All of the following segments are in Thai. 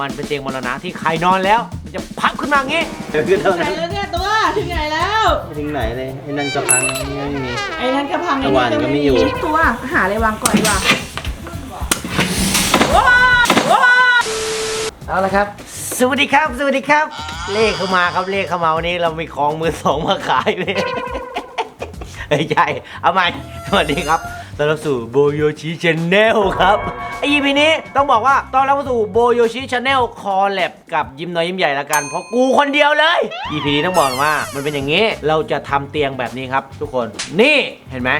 มันเป็นเตียงมรณะที่ใครนอนแล้ว มันจะพับขึ้นมาอย่างงี้ เดี๋ยวคือเท่าไหนนั้นแล้วเนี่ยตัวถึงไหนแล้ว ไม่ถึงไหนเลยไอ้นั่นกระพังไม่มี ไอ้นั่นกระพังไอ้ตะวันก็ไม่อยู่ ตัวหาอะไรวางก่อนดีกว่าเอาละครับ สวัสดีครับ สวัสดีครับ เลขเข้ามาครับ เลขเข้ามาวันนี้เรามีของมือสองมาขายเลยเฮ้ยใช่ เอาใหม่สวัสดีครับ ต้อนรับสู่โบโยชิชแนลครับไอ EP นี้ต้องบอกว่าต้อนรับเข้าสู่โบโยชิชแนลคอแลบกับยิ้มน้อยยิ้มใหญ่ละกัน เพราะกูคนเดียวเลย EP นี้ต้องบอกว่ามันเป็นอย่างนี้ เราจะทำเตียงแบบนี้ครับ ทุกคน นี่เห็นไหม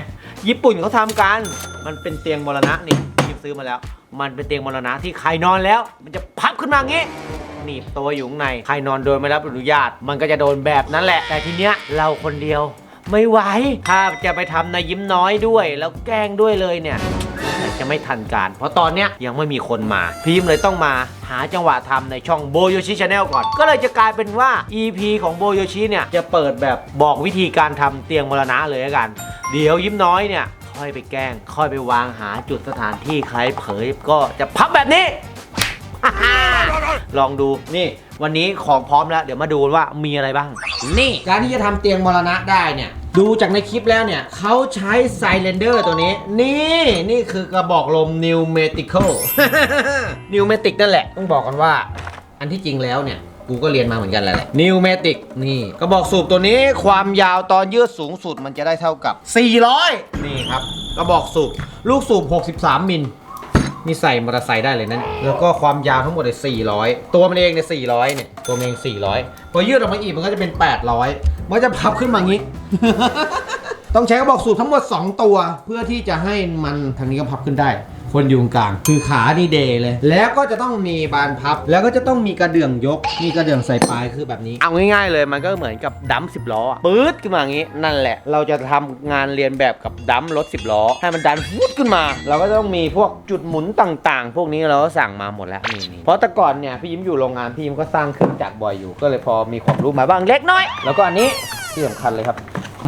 ญี่ปุ่นเขาทำกัน มันเป็นเตียงมรณะนี่ยิบซื้อมาแล้ว มันเป็นเตียงมรณะที่ใครนอนแล้ว มันจะพับขึ้นมาอย่างนี้ หนีบตัวอยู่ข้างใน ใครนอนโดยไม่รับอนุญาต มันก็จะโดนแบบนั้นแหละ แต่ทีเนี้ยเราคนเดียว ไม่ไหวถ้าจะไปทำในยิ้มน้อยด้วย แล้วแกล้งด้วยเลยเนี่ยจะไม่ทันการ เพราะตอนเนี้ยยังไม่มีคนมา พีมเลยต้องมาหาจังหวะทำในช่องโบโยชิชาแนลก่อน ก็เลยจะกลายเป็นว่า EP ของโบโยชิเนี่ย จะเปิดแบบบอกวิธีการทำเตียงมรณะเลยกัน เดี๋ยวยิ้มน้อยเนี่ย ค่อยไปแกล้ง ค่อยไปวางหาจุดสถานที่ใครเผยก็จะพับแบบนี้ ลองดูนี่วันนี้ของพร้อมแล้ว เดี๋ยวมาดูว่ามีอะไรบ้าง นี่การที่จะทำเตียงมรณะได้เนี่ย ดูจากในคลิปแล้วเนี่ยเขาใช้ไซเลนเดอร์ตัวนี้ นี่นี่คือกระบอกลม New Metical New Matic นั่นแหละ ต้องบอกกันว่า อันที่จริงแล้วเนี่ย กูก็เรียนมาเหมือนกันแหละ New Matic นี่กระบอกสูบตัวนี้ความยาวตอนยืดสูงสุดมันจะได้เท่ากับ 400 นี่ครับกระบอกสูบลูกสูบ 63 มิล นี่ใส่มอเตอร์ไซค์ได้เลยนั่นแล้วก็ความยาวทั้งหมดเลย400 ตัวมันเองเนี่ย400 เนี่ย ตัวมันเอง 400 พอยืดออกมาอีกมันก็จะเป็น 800 มันก็จะพับขึ้นมางี้ ต้องใช้กระบอกสูบทั้งหมด 2 ตัว เพื่อที่จะให้มันทางนี้ก็พับขึ้นได้ คนอยู่กลาง คือขานี่เดเลย แล้วก็จะต้องมีบานพับ แล้วก็จะต้องมีกระเดื่องยก มีกระเดื่องใส่ปลายคือแบบนี้ เอาง่ายๆเลยมันก็เหมือนกับดัมสิบล้ออะปื๊ดขึ้นมาอย่างนี้ นั่นแหละ เราจะทำงานเรียนแบบกับดัมรถสิบล้อ ให้มันดันฟุดขึ้นมา เราก็ต้องมีพวกจุดหมุนต่างๆ พวกนี้เราก็สั่งมาหมดแล้วนี่นี่เพราะแต่ก่อนเนี่ยพี่ยิ้มอยู่โรงงานพี่ยิ้มก็สร้างเครื่องจักรบ่อยอยู่ ก็เลยพอมีความรู้มาบ้างเล็กน้อย แล้วก็อันนี้ที่สำคัญเลยครับ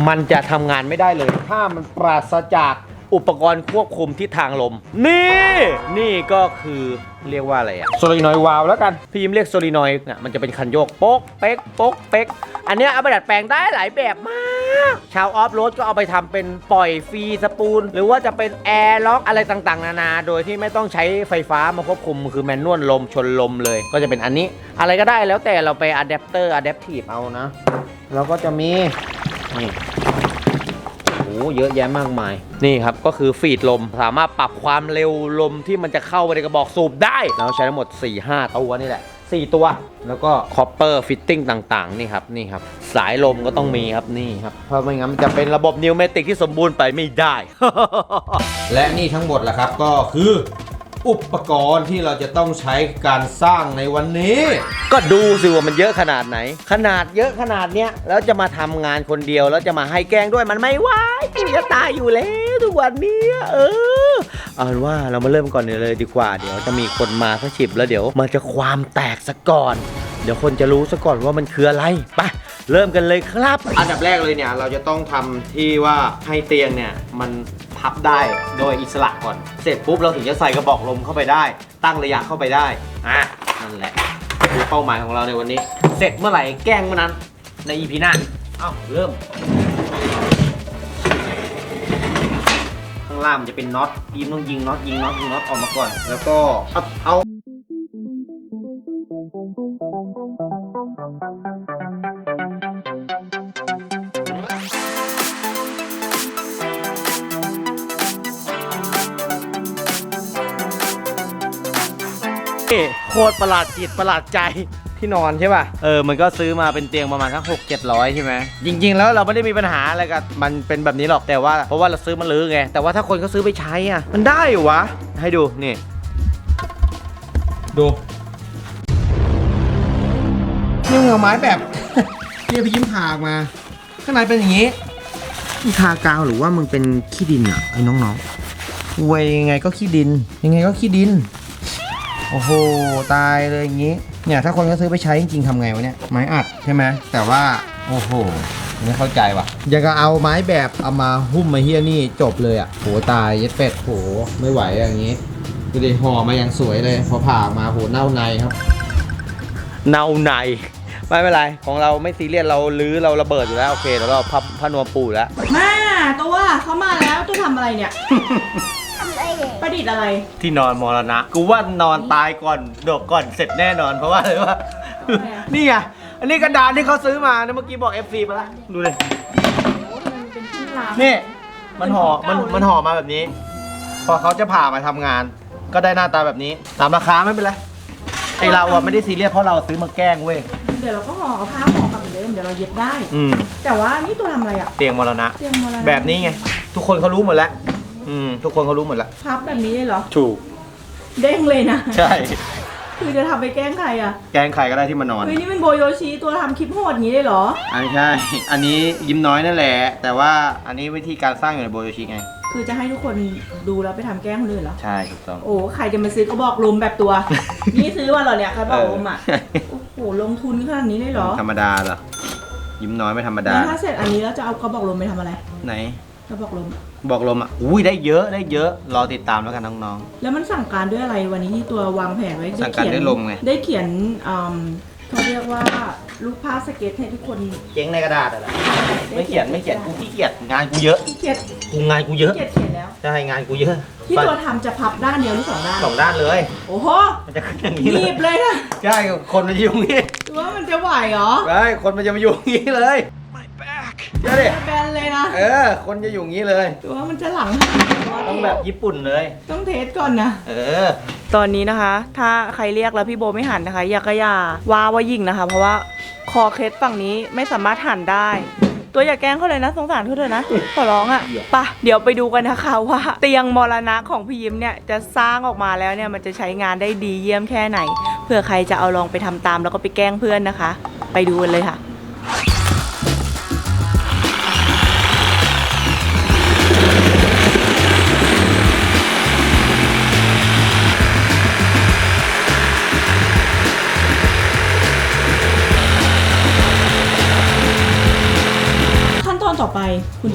มันจะทำงานไม่ได้เลย ถ้ามันปราศจาก อุปกรณ์ควบคุมทิศทางลม นี่ นี่ก็คือเรียกว่าอะไรอะโซลินอยวาลแล้วกัน พี่ยิ้มเรียกโซลินอยเนี่ยมันจะเป็นคันโยกโป๊กเป๊กโป๊กเป๊ก อันเนี้ยเอาไปดัดแปลงได้หลายแบบมาก ชาวออฟโรดก็เอาไปทำเป็นปล่อยฟรีสปูลหรือว่าจะเป็นแอร์ล็อกอะไรต่างๆ นานา โดยที่ไม่ต้องใช้ไฟฟ้ามาควบคุม คือแมนนวลลมชนลมเลย ก็จะเป็นอันนี้ อะไรก็ได้แล้วแต่เราไปอะแดปเตอร์อะแดปทีฟเอานะ แล้วก็จะมีนี่โอ้โห เยอะแยะมากมาย นี่ครับ ก็คือฟีดลมสามารถปรับความเร็วลมที่มันจะเข้าไปในกระบอกสูบได้เราใช้ทั้งหมด 4-5 ตัวนี่แหละ 4 ตัว แล้วก็คอปเปอร์ฟิตติ้งต่างๆ นี่ครับนี่ครับ สายลมก็ต้องมีครับนี่ครับ เพราะไม่งั้นมันจะเป็นระบบนิวเมติกที่สมบูรณ์ไปไม่ได้ และนี่ทั้งหมดแหละครับก็คือ อุปกรณ์ที่เราจะต้องใช้การสร้างในวันนี้ ก็ดูสิว่ามันเยอะขนาดไหน ขนาดเยอะขนาดเนี้ยแล้วจะมาทำงานคนเดียวแล้วจะมาให้แกล้งด้วยมันไม่ไหวกูจะตายอยู่แล้วทุกวันเนี้ยเออเอาเป็นว่าเรามาเริ่มก่อนเลยดีกว่าเดี๋ยวจะมีคนมาสักฉิบแล้วเดี๋ยว มันจะความแตกซะก่อน เดี๋ยวคนจะรู้ซะก่อนว่ามันคืออะไรไปเริ่มกันเลยครับ อันดับแรกเลยเนี่ยเราจะต้องทำที่ว่าให้เตียงเนี่ยมัน พับได้โดยอิสระก่อน เสร็จปุ๊บเราถึงจะใส่กระบอกลมเข้าไปได้ ตั้งระยะเข้าไปได้อะนั่นแหละคือเป้าหมายของเราในวันนี้ เสร็จเมื่อไหร่แกล้งเมื่อนั้นในอีพีหน้าเอ้าเริ่ม ข้างล่างมันจะเป็นน็อตยิมต้องยิงน็อตยิงน็อตยิงน็อตออกมาก่อน แล้วก็เอาเอา โคตรประหลาดจิตประหลาดใจที่นอนใช่ป่ะ เออ มันก็ซื้อมาเป็นเตียงประมาณสักหกเจ็ดร้อยใช่ไหม จริง ๆ แล้วเราไม่ได้มีปัญหาอะไรกับมันเป็นแบบนี้หรอก แต่ว่า เพราะว่าเราซื้อมาลื้อไง แต่ว่าถ้าคนเขาซื้อไปใช้อะ มันได้เหรอวะ ให้ดู นี่ ดูนี่เงาไม้แบบที่พี่ยิ้มผ่าออกมา ข้างในเป็นอย่างนี้มึงทากาวหรือว่ามึงเป็นขี้ดินอะไอ้น้องๆเวยยังไงก็ขี้ดิน ยังไงก็ขี้ดิน โอ้โห ตายเลยอย่างนี้ เนี่ย ถ้าคนเขาซื้อไปใช้จริงๆทำไงวะเนี่ย ไม้อัดใช่ไหม แต่ว่า โอ้โห ไม่เข้าใจว่ะอยากจะเอาไม้แบบเอามาหุ้มมาเฮียนี่จบเลยอะโหตายเย็ดเป็ดโหไม่ไหวอย่างนี้ดูดิห่อมาอย่างสวยเลย พอผ่าออกมาโหเน่าในครับ เนาใน ไม่เป็นไร ของเราไม่ซีเรียสเราลื้อเราระเบิดอยู่แล้ว โอเคแล้วเราพับผ้านวมปูอยู่แล้วแม่ตัวเขามาแล้วตัวทำอะไรเนี่ย ประดิษฐ์อะไร ที่นอนมรณะ กูว่านอนตายก่อนดกก่อนเสร็จแน่นอนเพราะว่าอะไรวะทำไมอะนี่ไงอันนี้กระดานที่เขาซื้อมานะเมื่อกี้บอก FC ไปแล้วดูเลยโอ้มันเป็นที่ลามนี่ มันห่อมันเป็นของเก่าเลยมันห่อมาแบบนี้ พอเขาจะผ่ามาทำงาน ก็ได้หน้าตาแบบนี้ตามราคาไม่เป็นไรไอเราอะไม่ได้ซีเรียสเพราะเราซื้อมาแกล้งเว้ยเดี๋ยวเราก็ห่อเอาผ้าห่อกลับเหมือนเดิมเดี๋ยวเราเย็บได้ อืมแต่ว่านี่ตัวทำอะไรอะเตียงมรณะเตรียมมาแล้วแบบนี้ไงทุกคนเขารู้หมดแล้ว อืมทุกคนเขารู้หมดแล้วพับแบบนี้เลยเหรอ ถูก เด้งเลยนะ ใช่ คือจะทำไปแกล้งใครอะแกล้งใครก็ได้ที่มานอน เฮ้ยนี่เป็นโบโยชิตัวทำคลิปโหดอย่างนี้เลยเหรอ อันนี้ใช่ อันนี้ยิ้มน้อยนั่นแหละ แต่ว่าอันนี้วิธีการสร้างอยู่ในโบโยชิไง คือจะให้ทุกคนดูแล้วไปทำแกล้งคนอื่นเหรอ ใช่ถูกต้อง โอ้ใครจะมาซื้อกระบอกลมแบบตัว นี่ซื้อมาเหรอเนี่ยกระบอกลมอะ เออ โอ้โหลงทุนขนาดนี้เลยเหรอธรรมดาเหรอ ยิ้มน้อยไม่ธรรมดา แล้วถ้าเสร็จอันนี้แล้วจะเอากระบอกลมไปทำอะไร ไหน กระบอกลม บอกลมอะอุ้ยได้เยอะได้เยอะ รอติดตามแล้วกันน้อง แล้วมันสั่งการด้วยอะไรวันนี้ที่ตัววางแผนไว้สั่งการด้วยลมไง ได้เขียนอืมเขาเรียกว่าลูกภาพสเก็ตให้ทุกคนๆ เจ๊งในกระดาษอะไรไม่เขียนไม่เขียนกูขี้เกียจงานกูเยอะเขียนกูงานกูเยอะเขียนเขียนแล้ว ใช่งานกูเยอะที่ตัวทำจะพับด้านเดียวหรือสองด้าน สองด้านเลย โอ้โหมันจะขึ้นอย่างนี้หเลนียบเลยนะใช่คนมันจะอยู่อย่างนี้ตัวามันจะไหวเหรอ ใช่คนมันจะมาอยู่อย่างนี้เลย เดี๋ยวดิแบนเลยนะ เออ คนจะอยู่อย่างนี้เลย ตัวามันจะหลัง ต้องแบบญี่ปุ่นเลย ต้องเทสก่อนนะ เออ ตอนนี้นะคะ ถ้าใครเรียกแล้วพี่โบไม่หันนะคะอย่ากระยาว่าว่ายิงนะคะ เพราะว่าคอเคสฝั่งนี้ไม่สามารถหันได้ ตัวอย่าแกล้งเขาเลยนะสงสารเขาเถอะนะขอร้องอะ่ะไปะเดี๋ยวไปดูกันนะคะว่า เตียงมรณะของพี่ยิ้มเนี่ยจะสร้างออกมาแล้วเนี่ยมันจะใช้งานได้ดีเยี่ยมแค่ไหนเผื่อใครจะเอาลองไปทำตามแล้วก็ไปแกล้งเพื่อนนะคะ ไปดูกันเลยค่ะ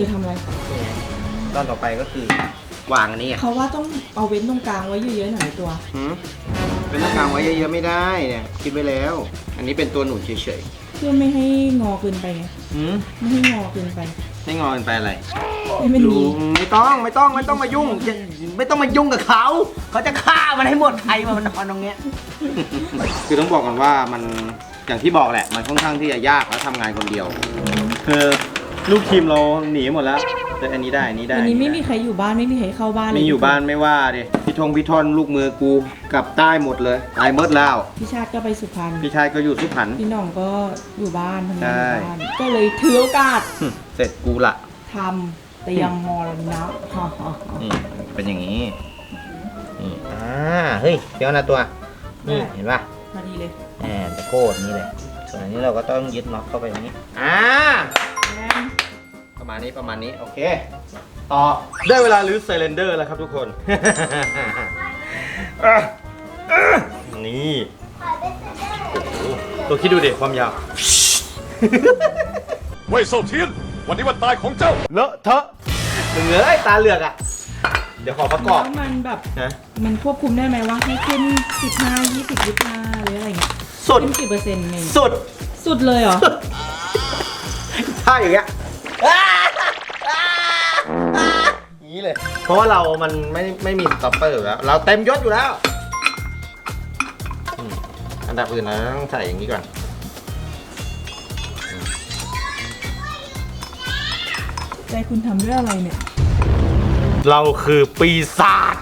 จะทำอะไร ตอนต่อไปก็คือวางอันนี้ไงเขาว่าต้องเอาเว้นตรงกลางไว้เยอะๆหน่อยตัวหืมเป็นหน้ากลางไว้เยอะๆไม่ได้เนี่ยคิดไว้แล้ว อันนี้เป็นตัวหนุนเฉยเพื่อไม่ให้งอเกินไปไงๆหืมไม่ให้งอเกินไปไม่งอกันไปอะไรให้มันดูดีไม่ต้องไม่ต้องไม่ต้องมายุ่งอย่าไม่ต้องมายุ่งกับเขา เขาจะฆ่ามันให้หมดใครมามานอนตรงเนี้ย คือต้องบอกก่อนว่ามันอย่างที่บอกแหละ มันค่อนข้างที่จะยากแล้วทำงานคนเดียว คือ ลูกทีมเราหนีหมดแล้วแต่อันนี้ได้อันนี้ได้วันนี้ไม่อัมีใครอยู่บ้านไม่มีใครเข้าบ้านเลยมีอยู่บ้านไม่ว่าดิพี่ทงพี่ทอนลูกมือกูกลับใต้หมดเลยตายเมิดแล้ว พี่ชาติก็ไปสุพรรณพี่ชายก็อยู่สุพรรณ พี่หน่องก็อยู่บ้านทำงานใช่อยู่บ้านก็เลยถือโอกาสหึเสร็จกูละทำเตียงมรณะฮ่าฮ่าฮ่า นี่เป็นอย่างนี้นี่อ่าเฮ้ยเดี๋ยวนะตัว นี่ได้ เห็นป่ะพอดีเลย แอนตะโกนนี่แหละส่วนอันนี้เราก็ต้องยึดน็อตเข้าไปอย่างนี้อ่าแม่ง ประมาณนี้ประมาณนี้โอเคต่อได้เวลาลื้อไซเลนเดอร์แล้วครับทุกคนอะอะนี่โอ้โหตัวคิดดูดิความยาวเว่ยเซาเทียนวันนี้วันตายของเจ้า เลอะเทอะมึงเอ้ยตาเหลือกอะ เดี๋ยวขอประกอบ แล้วมันแบบนะมันควบคุมได้ไหมว่าให้ขึ้น15 20 25หรืออะไรเงี้ยสุด ขึ้นกี่เปอร์เซ็นต์ไงสุด สุดเลยเหรอถ้าอย่างเงี้ยอย่าง นี้เลย เพราะว่าเรามันไม่ไม่มีสต็อปเปอร์อยู่แล้ว เราเต็มยศอยู่แล้วอืมอันดับอื่นเราต้องใส่อย่างนี้ก่อน ใจคุณทำด้วยอะไรเนี่ย เราคือปีศาจ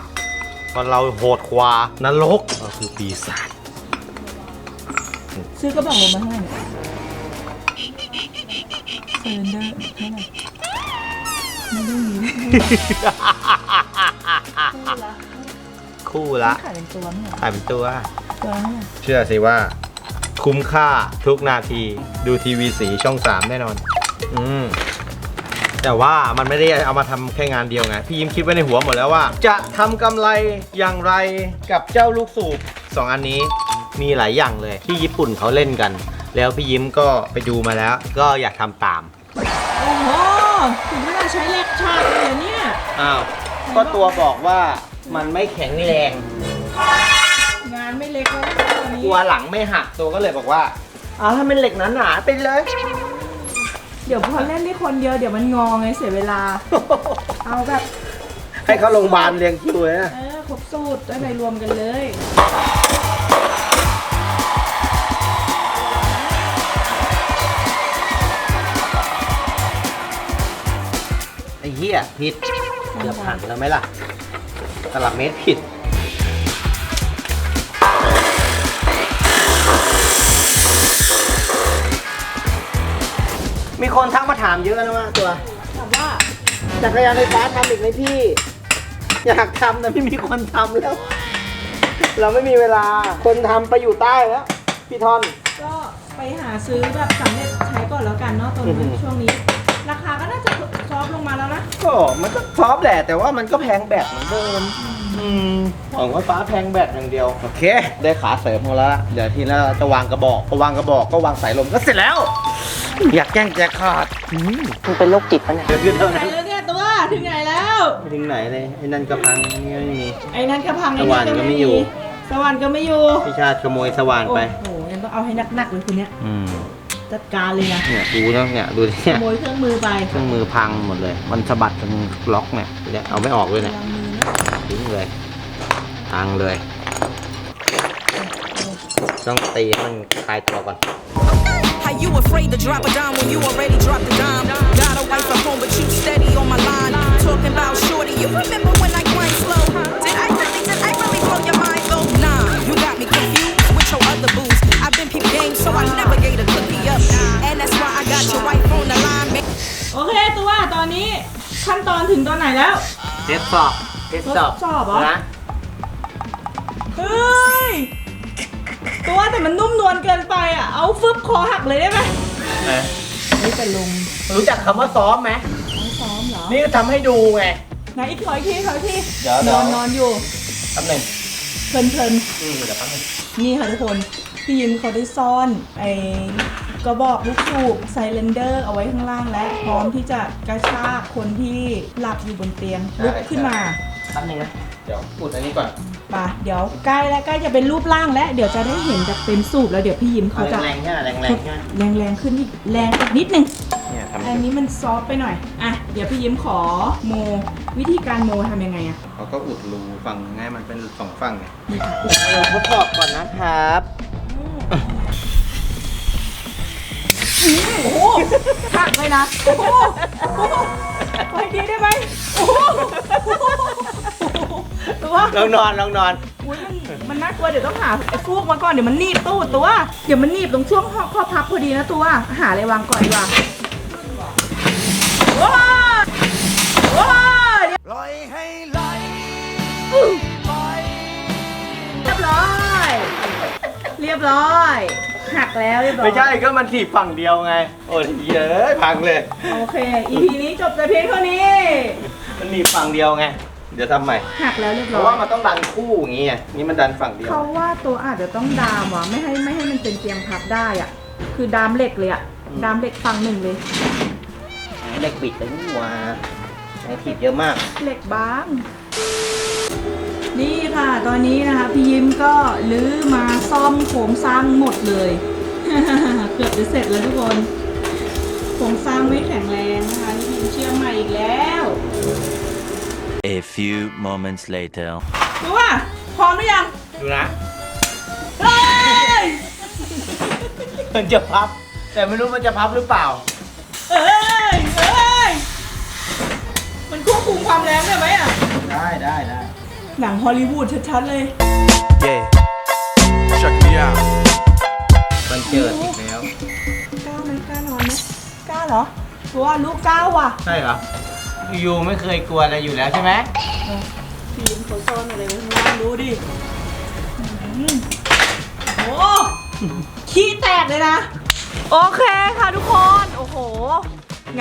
เพราะเราโหดควานรกเราคือปีศาจซื้อกระบอกลมมาเท่าไหร่เนี่ยเซนเดอร์เท่าไหร่ ไม่ได้ยินคู่ละขายเป็นตัวไม่เหรอขายเป็นตัว ตัวละเท่าไหร่เชื่อสิว่า คุ้มค่าทุกนาทีดูทีวีสีช่อง3แน่นอน อืมแต่ว่ามันไม่ได้เอามาทำแค่งานเดียวไง พี่ยิ้มคิดไว้ในหัวหมดแล้วว่า จะทำกำไรอย่างไรกับเจ้าลูกสูบสองอันนี้มีหลายอย่างเลยที่ญี่ปุ่นเขาเล่นกัน แล้วพี่ยิ้มก็ไปดูมาแล้ว ก็อยากทำตาม โอ้โหถึงเวลา ใช้เหล็กฉากเลยเหรอเนี่ยอ้าวก็ตัวบอกว่ามันไม่แข็งแรง งานไม่เล็กแล้วนะตัวนี้กลัวหลังไม่หักตัวก็เลยบอกว่าเอาถ้าเป็นเหล็กหนาๆไปเลย เดี๋ยวพอเล่นได้คนเดียวเดี๋ยวมันงอไงเสียเวลา เอาแบบ ให้เขาโรงพยาบาลเรียงคิวเลยนะ เออครบสูตรได้ไปรวมกันเลย เหี้ยผิดเกือบหันแล้วไหมล่ะตลับเมตรผิดมีคนทักมาถามเยอะนะว่าตัวถามว่าจักรยานไฟฟ้าทำอีกไหมพี่ อยากทำแต่ไม่มีคนทำแล้ว เราไม่มีเวลาคนทำไปอยู่ใต้แล้ว พี่ทอน ก็ไปหาซื้อแบบสำเร็จใช้ก่อนแล้วกันเนาะตอนอือหืนี้อช่วงนี้ ราคาก็น่าจะซอฟต์ลงมาแล้วนะ ก็มันก็ซอฟต์แหละแต่ว่ามันก็แพงแบบเหมือนเดิมอืมของไฟฟ้าแพงแบบอย่างเดียว โอเค ได้ขาเสริมของเราละเดี๋ยวทีนี้เราจะวางกระบอกพอวางกระบอกก็วางสายลมก็เสร็จแล้ว อยากแกล้งแจกขาดอืมมันเป็นโรคจิตปะเนี่ยเดี๋ยวขึ้นเท่าไหนนั้นแล้วเนี่ยตัวถึงไหนแล้วไปถึงไหนเลยไอ้นั่นก็พังนี่ก็ไม่มี ไอ้นั่นก็พังไอ้สว่านก็ไม่อยู่ สว่านก็ไม่อยู่ พี่ชาติขโมยสว่านไป โอ้โหยังต้องเอาให้หนักๆเลยคุณเนี้ยอืม จัดการเลยนะเนี่ยดูนะเนี่ยดูดิขเนี่ยโมยเครื่องมือไปเครื่องมือพังหมดเลย มันสะบัดจนล็อกเนี่ยเนี่ยเอาไม่ออกเลยระเนี่ยวังมือนะทิ้งเลยพังเลย ต้องตีให้มันคลายตัวก่อน How you afraid to drop a dime when you already dropped a dime? Got away from home, but you steady on my line. Talking about shorty, you remember when I grind slow? Did I ขั้นตอนถึงตอนไหนแล้ว เทสสอบเทสสอบทดสอบเหรอ นะเฮ้ย ตัวแต่มันนุ่มนวลเกินไปอะ เอาฟึบคอหักเลยได้ไหมนี่เป็นลงรู้จักคำว่าซ้อมไหมต้องซ้อมเหรอนี่ก็ทำให้ดูไง ไหนอีกถอยทีถอยทีเดี๋ยวเดี๋นยว อนนอนอยู่ตำแหน่งเพลินเพลินอืมเดี๋ยวแป๊บนึงๆนี่ค่ะทุกคน พี่ยิมเขาได้ซ่อนไอ้ กระบอกลูกสูบไซเลนเดอร์เอาไว้ข้างล่างและพร้อมที่จะกระชากคนที่หลับอยู่บนเตียงลุกขึ้นมาแป๊บนึงนะเดี๋ยวอุดอันนี้ก่อนป่ะเดี๋ยวใกล้แล้วใกล้จะเป็นรูปร่างแล้วเดี๋ยวจะได้เห็นแบบเป็นสูบแล้วเดี๋ยวพี่ยิมเอาเขาจะแรงๆใช่ไหมแรงๆใช่ไหมแรงแรงๆขึ้นอีกแรงอีกนิดนึงเนี่ยทำอันนี้มันซอฟต์ไปหน่อยอะเดี๋ยวพี่ยิ้มขอโม วิธีการโมทำยังไงอะเขาก็อุดรูฝั่งไงมันเป็นสองฝั่งไงเราทดสอบก่อนนะครับ โอ้โหหักเลยนะ โอ้โหไปดีได้ไหมโอ้โหตัวลองนอนลองนอนอุ๊ยมันมันน่ากลัวเดี๋ยวต้องหาไอ้ฟูกมาก่อนเดี๋ยวมันหนีบตู้ตัว เดี๋ยวมันหนีบตรงช่วงข้อข้อพับพอดีนะตัว หาอะไรวางก่อนดีกว่าว้าวว้าวเดี๋ยวลอยให้ไหลเรียบร้อย เรียบร้อย หักแล้วเรียบร้อยไม่ใช่ก็มันถีบฝั่งเดียวไง โอ้ยเย้ยพังเลย โอเค EP นี้จบแต่เพียงเท่านี้ มันหนีบฝั่งเดียวไง เดี๋ยวทำใหม่ หักแล้วเรียบเพร้อราะว่าย มันต้องดันคู่อย่างงี้ไงนี่มันดันฝั่งเดียว เขาว่าตัวอาจจะต้องดามว่ะไม่ให้ไม่ให้มันเป็นเตียงพับได้อะ คือดามเหล็กเลยอะดามเหล็กฝั่งหนึ่งเลยเล็กบิดเลยนี่หว่าแรงถีบเยอะมาก เหล็กบาง นี่ค่ะ ตอนนี้นะคะพี่ยิ้มก็ลื้อมาซ่อมโครงสร้างหมดเลย เกือบจะเสร็จแล้วทุกคนโครงสร้างไม่แข็งแรงนะคะพี่ยิ้มเชื่อมใหม่อีกแล้ว A few moments later. รู้ป่ะพร้อมหรือยังดูนะเฮ้ยมันจะพับ แต่ไม่รู้มันจะพับหรือเปล่า เอ้ยเอ้ยมันควบคุมความแรงได้ไหมอะ ได้ได้ได้ หนังฮอลลีวูดชัดๆเลย Yeah. check me out มันเจิดอีกแล้ว กล้าไหมกล้านอนไหมกล้าเหรอตัวลูกกล้าว่ะใช่เหรอ ยูไม่เคยกลัวอะไรอยู่แล้วใช่ไหมทีมเขาซ่อนอะไรไว้ข้างล่างดูดิอื้อหือโอ้ขี้แตกเลยนะ โอเคค่ะทุกคน โอ้โห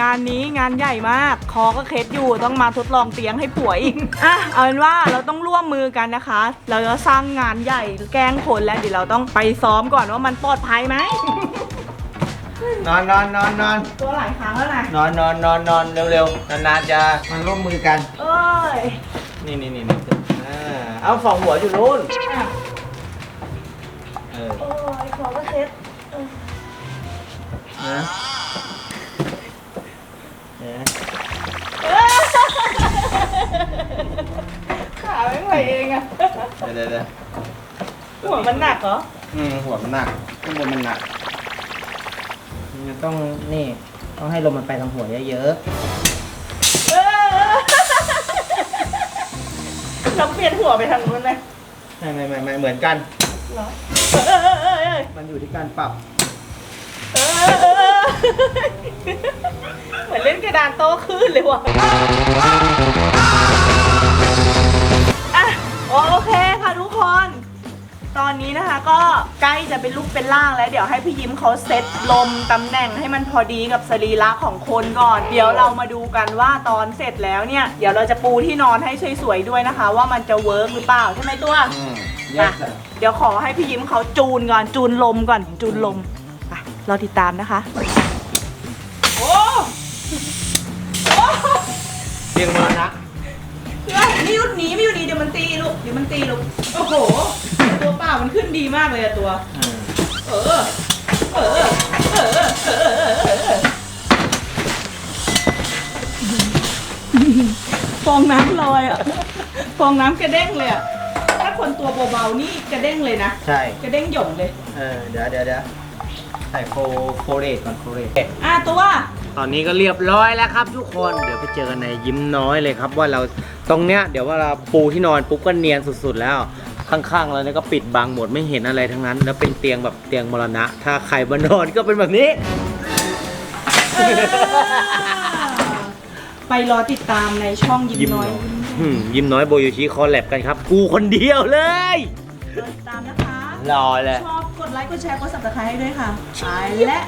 งานนี้งานใหญ่มาก คอก็เคล็ดอยู่ต้องมาทดลองเตียงให้ผัวอีกอะเอาเป็นว่าเราต้องร่วมมือกันนะคะ เราจะสร้างงานใหญ่แกล้งคนแล้วเดี๋ยวเราต้องไปซ้อมก่อนว่ามันปลอดภัยไหม นอนนอนนอนนอนตัวหลายครั้งแล้วนะนอนนอนนอนนอนเร็วๆนานๆจะมันร่วมมือกัน เอ้ยนี่นี่นี่นี่อ่าเอาสองหัวอยู่นู้นอะเอออโอ้ยขอก็เซ็ตนะ นะขาไม่ไหวเองอะเดี๋ยวเดี๋ยวเดี๋ยวหัวมันหนักเหรอ อืมหัวมันหนักข้างบนมันหนักมันต้องนี่ต้องให้ลมมันไปทางหัวเยอะเออเราเปลี่ยนหัวไปทางนู้นเลยๆไม่ไม่ไม่ไม่เหมือนกัน เหรอเออเออเออเออมันอยู่ที่การปรับ เออเออเหมือนเล่นกระดานโต้คลื่นเลยว่ะอะโอเคค่ะทุกคน ตอนนี้นะคะก็ใกล้จะเป็นรูปเป็นร่างแล้ว เดี๋ยวให้พี่ยิ้มเขาเซตลมตำแหน่งให้มันพอดีกับสรีระของคนก่อน เดี๋ยวเรามาดูกันว่าตอนเสร็จแล้วเนี่ย เดี๋ยวเราจะปูที่นอนให้สวยๆด้วยนะคะ ว่ามันจะเวิร์กหรือเปล่าใช่ไหมตัวอืมอะเดี๋ยวขอให้พี่ยิ้มเขาจูนก่อน จูนลมก่อน จูนลมอะเราติดตามนะคะโอ้โอ้ เรียงมานะเฮ้ยนี่ยุดหนีไม่อยู่นี่เดี๋ยวมันตีลูกเดี๋ยวมันตีลูกโอ้โห ตัวเปล่ามันขึ้นดีมากเลยอะตัว เออ เออ เออ เออ เออฟองน้ำลอยอะฟองน้ำกระเด้งเลยอะ ถ้าคนตัวเบาๆนี่กระเด้งเลยนะ ใช่ กระเด้งหย่งเลย เออ เดี๋ยวเดี๋ยวเดี๋ยว ใส่โฟโฟเรตก่อนโฟเรตอะตัว ตอนนี้ก็เรียบร้อยแล้วครับทุกคน เดี๋ยวไปเจอกันในยิ้มน้อยเลยครับ ว่าเราตรงเนี้ยเดี๋ยวว่าเราปูที่นอนปุ๊บก็เนียนสุดๆ แล้วข้างๆเราเนี่ยก็ปิดบังหมดไม่เห็นอะไรทั้งนั้น แล้วเป็นเตียงแบบเตียงมรณะ ถ้าใครมานอนก็เป็นแบบนี้ ไปรอติดตามในช่องยิ้มน้อย อืมยิ้มน้อยโบโยชิคอลแลบกันครับ กูคนเดียวเลย รอติดตามนะคะ รอเลย ชอบกดไลค์กดแชร์กด subscribe ให้ด้วยค่ะไปและ